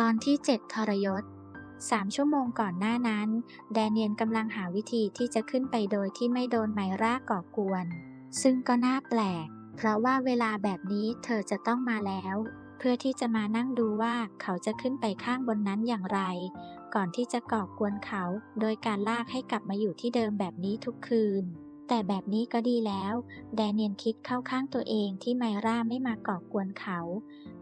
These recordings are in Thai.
ตอนที่ 7 ทรยศสามชั่วโมงก่อนหน้านั้น แดเนียนกำลังหาวิธีที่จะขึ้นไปโดยที่ไม่โดนไมร่าก่อกวน ซึ่งก็น่าแปลก เพราะว่าเวลาแบบนี้เธอจะต้องมาแล้ว เพื่อที่จะมานั่งดูว่าเขาจะขึ้นไปข้างบนนั้นอย่างไร ก่อนที่จะก่อกวนเขา โดยการลากให้กลับมาอยู่ที่เดิมแบบนี้ทุกคืน แต่แบบนี้ก็ดีแล้ว แดเนียนคิดเข้าข้างตัวเองที่ไมร่าไม่มาก่อกวนเขา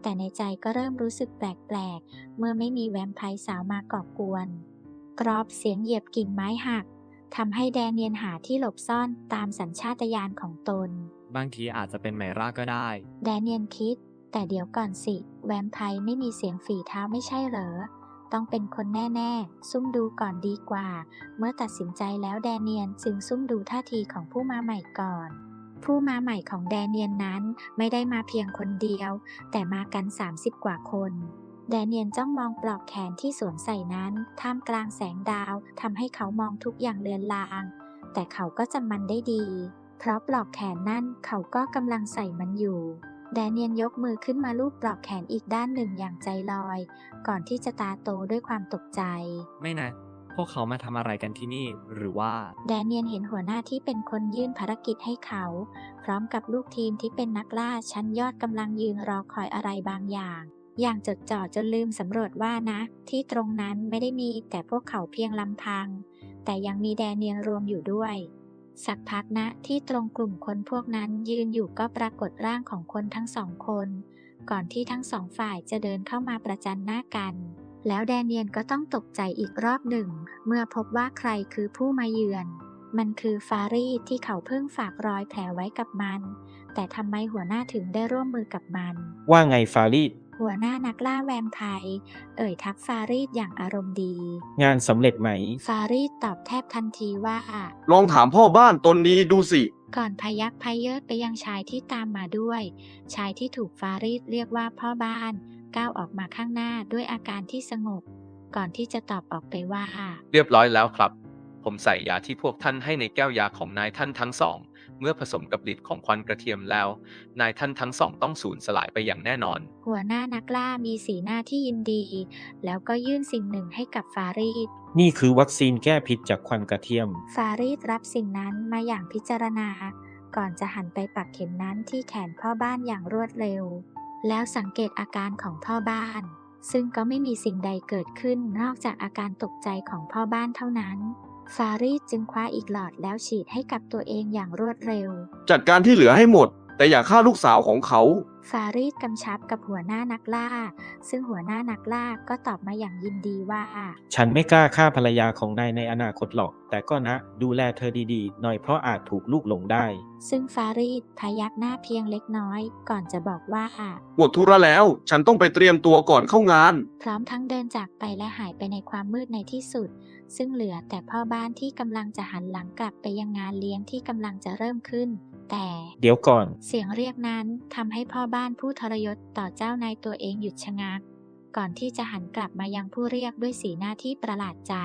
แต่ในใจก็เริ่มรู้สึกแปลกๆ เมื่อไม่มีแวมไพร์สาวมาก่อกวน กรอบเสียงเหยียบกิ่งไม้หักทำให้แดเนียนหาที่หลบซ่อนตามสัญชาตญาณของตน บางทีอาจจะเป็นไมร่าก็ได้ แดเนียนคิด แต่เดี๋ยวก่อนสิ แวมไพร์ไม่มีเสียงฝีเท้าไม่ใช่เหรอ ต้องเป็นคนแน่ ๆ ซุ่มดูก่อนดีกว่า เมื่อตัดสินใจแล้วแดเนียนจึงซุ่มดูท่าทีของผู้มาใหม่ก่อน ผู้มาใหม่ของแดเนียนนั้นไม่ได้มาเพียงคนเดียว แต่มากัน 30 กว่าคนแดเนียนจ้องมองปลอกแขนที่สวมใส่นั้น ท่ามกลางแสงดาวทำให้เขามองทุกอย่างเลือนลาง แต่เขาก็จำมันได้ดี เพราะปลอกแขนนั่นเขาก็กำลังใส่มันอยู่ แดเนียนยกมือขึ้นมาลูบปลอกแขนอีกด้านหนึ่งอย่างใจลอย ก่อนที่จะตาโตด้วยความตกใจ ไม่นะ พวกเขามาทำอะไรกันที่นี่หรือว่า แดเนียนเห็นหัวหน้าที่เป็นคนยื่นภารกิจให้เขา พร้อมกับลูกทีมที่เป็นนักล่าชั้นยอดกำลังยืนรอคอยอะไรบางอย่างอย่างจดจ่อจนลืมสำรวจว่านะ ที่ตรงนั้นไม่ได้มีแต่พวกเขาเพียงลำพัง แต่ยังมีแดเนียนรวมอยู่ด้วย สักพักนะที่ตรงกลุ่มคนพวกนั้นยืนอยู่ก็ปรากฏร่างของคนทั้งสองคน ก่อนที่ทั้งสองฝ่ายจะเดินเข้ามาประจันหน้ากัน แล้วแดเนียนก็ต้องตกใจอีกรอบหนึ่ง เมื่อพบว่าใครคือผู้มาเยือน มันคือฟารีดที่เขาเพิ่งฝากรอยแผลไว้กับมัน แต่ทำไมหัวหน้าถึงได้ร่วมมือกับมัน ว่าไงฟารีด หัวหน้านักล่าแวมไพร์เอ่ยทักฟารีดอย่างอารมณ์ดี งานสำเร็จไหม ฟารีดตอบแทบทันทีว่า ลองถามพ่อบ้านตนนี้ดูสิ ก่อนพยักพเยิดไปยังชายที่ตามมาด้วย ชายที่ถูกฟารีดเรียกว่าพ่อบ้านก้าวออกมาข้างหน้าด้วยอาการที่สงบ ก่อนที่จะตอบออกไปว่า เรียบร้อยแล้วครับ ผมใส่ยาที่พวกท่านให้ในแก้วยาของนายท่านทั้งสอง เมื่อผสมกับฤทธิ์ของควันกระเทียมแล้ว นายท่านทั้งสองต้องสูญสลายไปอย่างแน่นอน หัวหน้านักล่ามีสีหน้าที่ยินดี แล้วก็ยื่นสิ่งหนึ่งให้กับฟารีด นี่คือวัคซีนแก้พิษจากควันกระเทียม ฟารีดรับสิ่งนั้นมาอย่างพิจารณา ก่อนจะหันไปปักเข็มนั้นที่แขนพ่อบ้านอย่างรวดเร็ว แล้วสังเกตอาการของพ่อบ้าน ซึ่งก็ไม่มีสิ่งใดเกิดขึ้นนอกจากอาการตกใจของพ่อบ้านเท่านั้น ฟารีดจึงคว้าอีกหลอดแล้วฉีดให้กับตัวเองอย่างรวดเร็ว จัดการที่เหลือให้หมด แต่อย่าฆ่าลูกสาวของเขาฟารีดกำชับกับหัวหน้านักล่า ซึ่งหัวหน้านักล่าก็ตอบมาอย่างยินดีว่า ฉันไม่กล้าฆ่าภรรยาของนายในอนาคตหรอก แต่ก็นะ ดูแลเธอดีๆ หน่อยเพราะอาจถูกลูกหลงได้ ซึ่งฟารีดพยักหน้าเพียงเล็กน้อย ก่อนจะบอกว่าหมดธุระแล้ว ฉันต้องไปเตรียมตัวก่อนเข้างาน พร้อมทั้งเดินจากไปและหายไปในความมืดในที่สุด ซึ่งเหลือแต่พ่อบ้านที่กำลังจะหันหลังกลับไปยังงานเลี้ยงที่กำลังจะเริ่มขึ้น แต่เดี๋ยวก่อน เสียงเรียกนั้นทำให้พ่อบ้านผู้ทรยศต่อเจ้านายตัวเองหยุดชะงัก ก่อนที่จะหันกลับมายังผู้เรียกด้วยสีหน้าที่ประหลาดใจ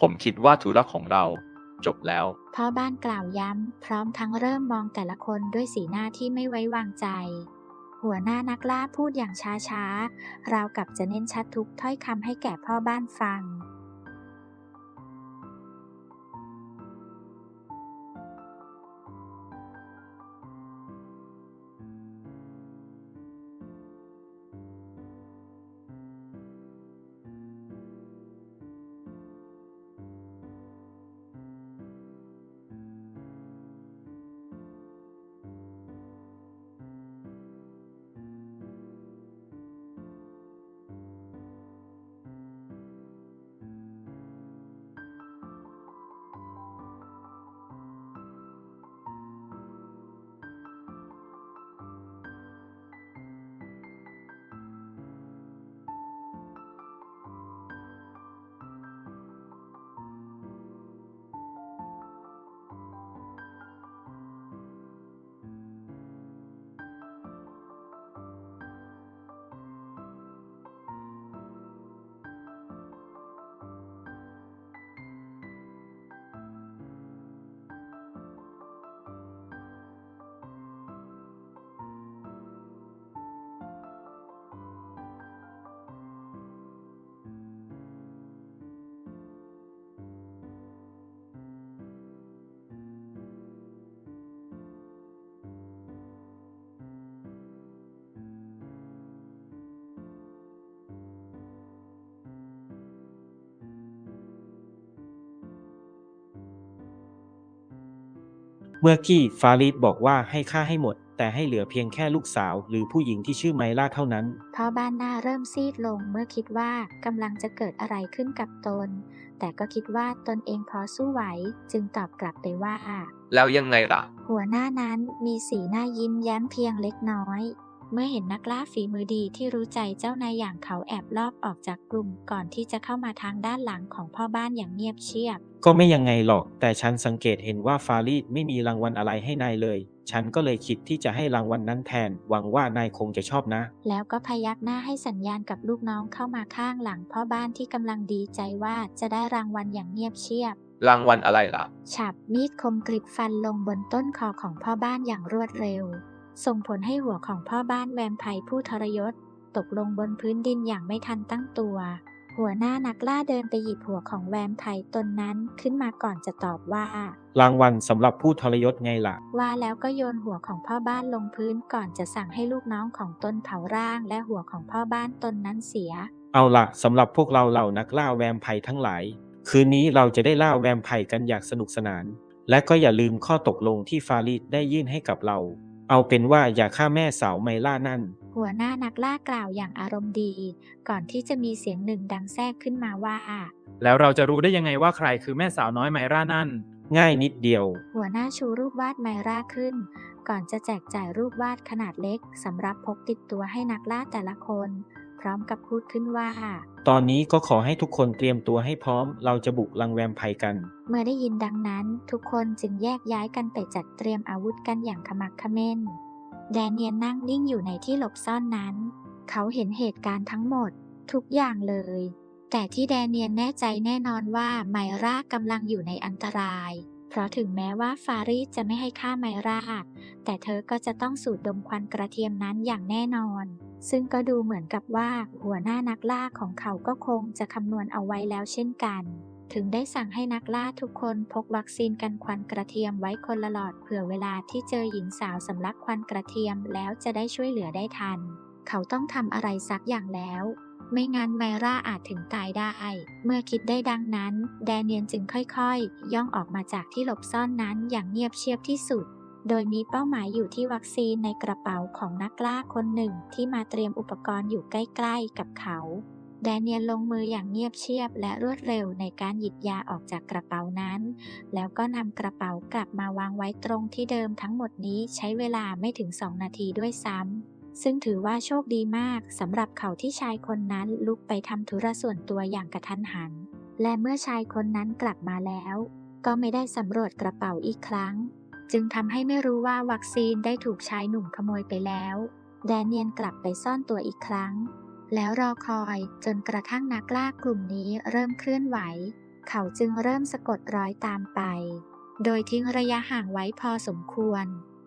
ผมคิดว่าธุระของเรา จบแล้ว พ่อบ้านกล่าวย้ำ พร้อมทั้งเริ่มมองแต่ละคนด้วยสีหน้าที่ไม่ไว้วางใจหัวหน้านักล่าพูดอย่างช้าๆ ราวกับจะเน้นชัดทุกถ้อยคำให้แก่พ่อบ้านฟัง เมื่อกี้ฟาริดบอกว่าให้ฆ่าให้หมด แต่ให้เหลือเพียงแค่ลูกสาว หรือผู้หญิงที่ชื่อไมล่าเท่านั้น พ่อบ้านหน้าเริ่มซีดลงเมื่อคิดว่ากำลังจะเกิดอะไรขึ้นกับตน แต่ก็คิดว่าตนเองพอสู้ไหว จึงตอบกลับไปว่า แล้วยังไงล่ะ หัวหน้านั้นมีสีหน้ายิ้มแย้มเพียงเล็กน้อย เมื่อเห็นนักล่าฝีมือดีที่รู้ใจเจ้านายอย่างเขาแอบลอบออกจากกลุ่มก่อนที่จะเข้ามาทางด้านหลังของพ่อบ้านอย่างเงียบเชียบ ก็ไม่ยังไงหรอก แต่ฉันสังเกตเห็นว่าฟารีดไม่มีรางวัลอะไรให้นายเลย ฉันก็เลยคิดที่จะให้รางวัลนั้นแทน หวังว่านายคงจะชอบนะ แล้วก็พยักหน้าให้สัญญาณกับลูกน้องเข้ามาข้างหลังพ่อบ้านที่กำลังดีใจว่าจะได้รางวัลอย่างเงียบเชียบรางวัลอะไรล่ะ ฉับมีดคมกริบฟันลงบนต้นคอของพ่อบ้านอย่างรวดเร็ว ส่งผลให้หัวของพ่อบ้านแวมไพร์ผู้ทรยศ ตกลงบนพื้นดินอย่างไม่ทันตั้งตัว หัวหน้านักล่าเดินไปหยิบหัวของแวมไพร์ตนนั้นขึ้นมาก่อนจะตอบว่า รางวัลสำหรับผู้ทรยศไงล่ะ ว่าแล้วก็โยนหัวของพ่อบ้านลงพื้นก่อนจะสั่งให้ลูกน้องของตนเผาร่างและหัวของพ่อบ้านตนนั้นเสีย เอาล่ะสำหรับพวกเราเหล่านักล่าแวมไพร์ทั้งหลาย คืนนี้เราจะได้ล่าแวมไพร์กันอย่างสนุกสนาน และก็อย่าลืมข้อตกลงที่ฟาริดได้ยื่นให้กับเรา เอาเป็นว่าอย่าฆ่าแม่สาวไมล่านั่น หัวหน้านักล่ากล่าวอย่างอารมณ์ดี ก่อนที่จะมีเสียงหนึ่งดังแทรกขึ้นมาว่า แล้วเราจะรู้ได้ยังไงว่าใครคือแม่สาวน้อยไมร่านั่น ง่ายนิดเดียว หัวหน้าชูรูปวาดไมราขึ้น ก่อนจะแจกจ่ายรูปวาดขนาดเล็กสำหรับพกติดตัวให้นักล่าแต่ละคน พร้อมกับพูดขึ้นว่า ตอนนี้ก็ขอให้ทุกคนเตรียมตัวให้พร้อม เราจะบุกลังแวมไพร์กัน เมื่อได้ยินดังนั้น ทุกคนจึงแยกย้ายกันไปจัดเตรียมอาวุธกันอย่างขมักเขม้น แดเนียนนั่งนิ่งอยู่ในที่หลบซ่อนนั้น เขาเห็นเหตุการณ์ทั้งหมด ทุกอย่างเลย แต่ที่แดเนียนแน่ใจแน่นอนว่าไมรากำลังอยู่ในอันตราย เพราะถึงแม้ว่าฟารีจะไม่ให้ฆ่าไมราแต่เธอก็จะต้องสูดดมควันกระเทียมนั้นอย่างแน่นอน ซึ่งก็ดูเหมือนกับว่าหัวหน้านักล่าของเขาก็คงจะคำนวณเอาไว้แล้วเช่นกัน ถึงได้สั่งให้นักล่าทุกคนพกวัคซีนกันควันกระเทียมไว้คนละหลอดเผื่อเวลาที่เจอหญิงสาวสำลักควันกระเทียมแล้วจะได้ช่วยเหลือได้ทัน เขาต้องทำอะไรสักอย่างแล้ว ไม่งั้นไมราอาจถึงตายได้ เมื่อคิดได้ดังนั้น แดเนียนจึงค่อยๆ ย่องออกมาจากที่หลบซ่อนนั้นอย่างเงียบเชียบที่สุด โดยมีเป้าหมายอยู่ที่วัคซีนในกระเป๋าของนักล่าคนหนึ่งที่มาเตรียมอุปกรณ์อยู่ใกล้ๆ กับเขา แดเนียนลงมืออย่างเงียบเชียบและรวดเร็วในการหยิบยาออกจากกระเป๋านั้น แล้วก็นำกระเป๋ากลับมาวางไว้ตรงที่เดิมทั้งหมดนี้ใช้เวลาไม่ถึง2นาทีด้วยซ้ำ ซึ่งถือว่าโชคดีมากสำหรับเขาที่ชายคนนั้นลุกไปทำธุระส่วนตัวอย่างกระทันหัน และเมื่อชายคนนั้นกลับมาแล้ว ก็ไม่ได้สำรวจกระเป๋าอีกครั้ง จึงทำให้ไม่รู้ว่าวัคซีนได้ถูกชายหนุ่มขโมยไปแล้ว แดเนียนกลับไปซ่อนตัวอีกครั้ง แล้วรอคอยจนกระทั่งนักล่ากลุ่มนี้เริ่มเคลื่อนไหว เขาจึงเริ่มสะกดรอยตามไป โดยทิ้งระยะห่างไว้พอสมควร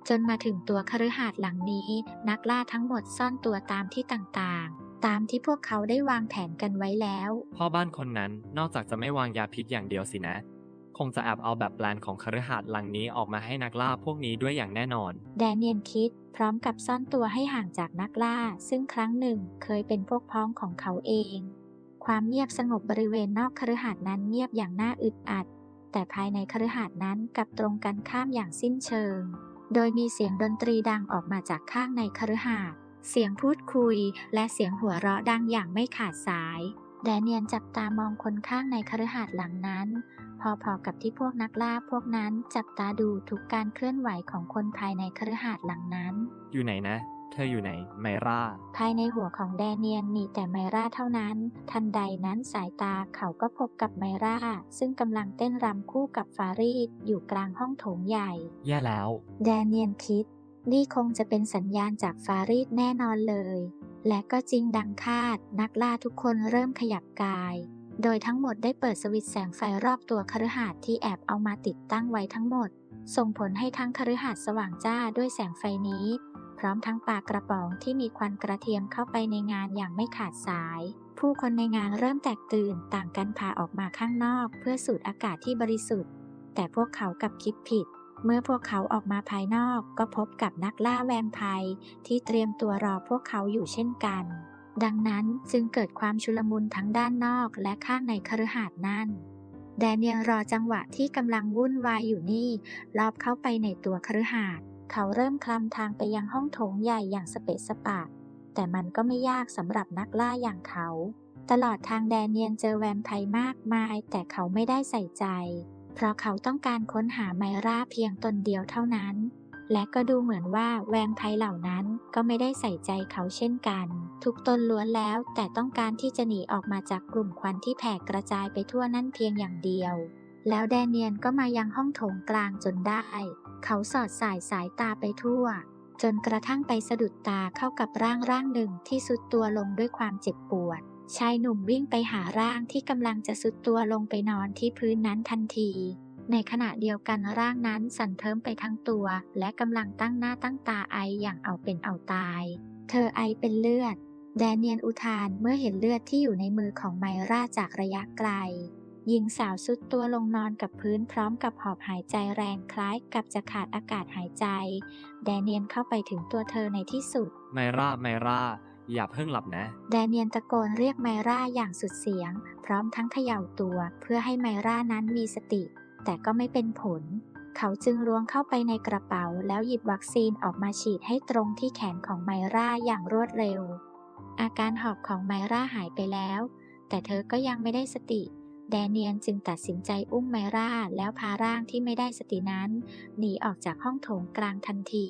จนมาถึงตัวคฤหาสน์หลังนี้ นักล่าทั้งหมดซ่อนตัวตามที่ต่างๆ ตามที่พวกเขาได้วางแผนกันไว้แล้ว พ่อบ้านคนนั้นนอกจากจะไม่วางยาพิษอย่างเดียวสินะ คงจะแอบเอาแบบแปลนของคฤหาสน์หลังนี้ออกมาให้นักล่าพวกนี้ด้วยอย่างแน่นอน แดเนียนคิดพร้อมกับซ่อนตัวให้ห่างจากนักล่า ซึ่งครั้งหนึ่งเคยเป็นพวกพ้องของเขาเอง ความเงียบสงบบริเวณนอกคฤหาสน์นั้นเงียบอย่างน่าอึดอัด แต่ภายในคฤหาสน์นั้นกลับตรงกันข้ามอย่างสิ้นเชิง โดยมีเสียงดนตรีดังออกมาจากข้างในคฤหาสน์เสียงพูดคุยและเสียงหัวเราะดังอย่างไม่ขาดสาย แดเนียนจับตามองคนข้างในคฤหาสน์หลังนั้น พอๆกับที่พวกนักล่าพวกนั้นจับตาดูทุกการเคลื่อนไหวของคนภายในคฤหาสน์หลังนั้น อยู่ไหนนะ เธออยู่ไหน ไมร่า ภายในหัวของแดเนียนมีแต่ไมราเท่านั้น ทันใดนั้นสายตาเขาก็พบกับไมราซึ่งกำลังเต้นรำคู่กับฟารีดอยู่กลางห้องโถงใหญ่ แย่แล้ว แดเนียนคิด นี่คงจะเป็นสัญญาณจากฟารีดแน่นอนเลย และก็จริงดังคาด นักล่าทุกคนเริ่มขยับกายโดยทั้งหมดได้เปิดสวิตช์แสงไฟรอบตัวคฤหาสน์ที่แอบเอามาติดตั้งไว้ทั้งหมด ส่งผลให้ทั้งคฤหาสน์สว่างจ้าด้วยแสงไฟนี้ พร้อมทั้งปากกระป๋องที่มีควันกระเทียมเข้าไปในงานอย่างไม่ขาดสาย ผู้คนในงานเริ่มแตกตื่นต่างกันพาออกมาข้างนอก เพื่อสูดอากาศที่บริสุทธิ์ แต่พวกเขากับคิดผิด เมื่อพวกเขาออกมาภายนอกก็พบกับนักล่าแวมไพร์ที่เตรียมตัวรอพวกเขาอยู่เช่นกัน ดังนั้นจึงเกิดความชุลมุนทั้งด้านนอกและข้างในคฤหาสน์นั่นแดเนียลรอจังหวะที่กำลังวุ่นวายอยู่นี่ ลอบเข้าไปในตัวคฤหาสน์ เขาเริ่มคลำทางไปยังห้องโถงใหญ่อย่างสเปะสปะ แต่มันก็ไม่ยากสำหรับนักล่าอย่างเขา ตลอดทางแดเนียลเจอแวมไพร์มากมาย แต่เขาไม่ได้ใส่ใจ เพราะเขาต้องการค้นหาไมราเพียงตนเดียวเท่านั้น และก็ดูเหมือนว่าแวมไพร์เหล่านั้นก็ไม่ได้ใส่ใจเขาเช่นกัน ทุกตนล้วนแล้วแต่ต้องการที่จะหนีออกมาจากกลุ่มควันที่แผ่กระจายไปทั่วนั่นเพียงอย่างเดียว แล้วแดเนียนก็มายังห้องโถงกลางจนได้ เขาสอดสายสายตาไปทั่ว จนกระทั่งไปสะดุดตาเข้ากับร่างร่างหนึ่งที่สุดตัวลงด้วยความเจ็บปวด ชายหนุ่มวิ่งไปหาร่างที่กำลังจะสุดตัวลงไปนอนที่พื้นนั้นทันที ในขณะเดียวกันร่างนั้นสั่นเทิมไปทั้งตัว และกำลังตั้งหน้าตั้งตาไออย่างเอาเป็นเอาตาย เธอไอเป็นเลือด แดเนียนอุทานเมื่อเห็นเลือดที่อยู่ในมือของไมราจากระยะไกล หญิงสาวสุดตัวลงนอนกับพื้นพร้อมกับหอบหายใจแรงคล้ายกับจะขาดอากาศหายใจ แดเนียนเข้าไปถึงตัวเธอในที่สุด ไมราไมราอย่าเพิ่งหลับนะ แดเนียนตะโกนเรียกไมราอย่างสุดเสียง พร้อมทั้งเขย่าตัวเพื่อให้ไมรานั้นมีสติ แต่ก็ไม่เป็นผล เขาจึงล้วงเข้าไปในกระเป๋า แล้วหยิบวัคซีนออกมาฉีดให้ตรงที่แขนของไมราอย่างรวดเร็ว อาการหอบของไมราหายไปแล้ว แต่เธอก็ยังไม่ได้สติ แดเนียนจึงตัดสินใจอุ้มไมราแล้วพาร่างที่ไม่ได้สตินั้น หนีออกจากห้องโถงกลางทันที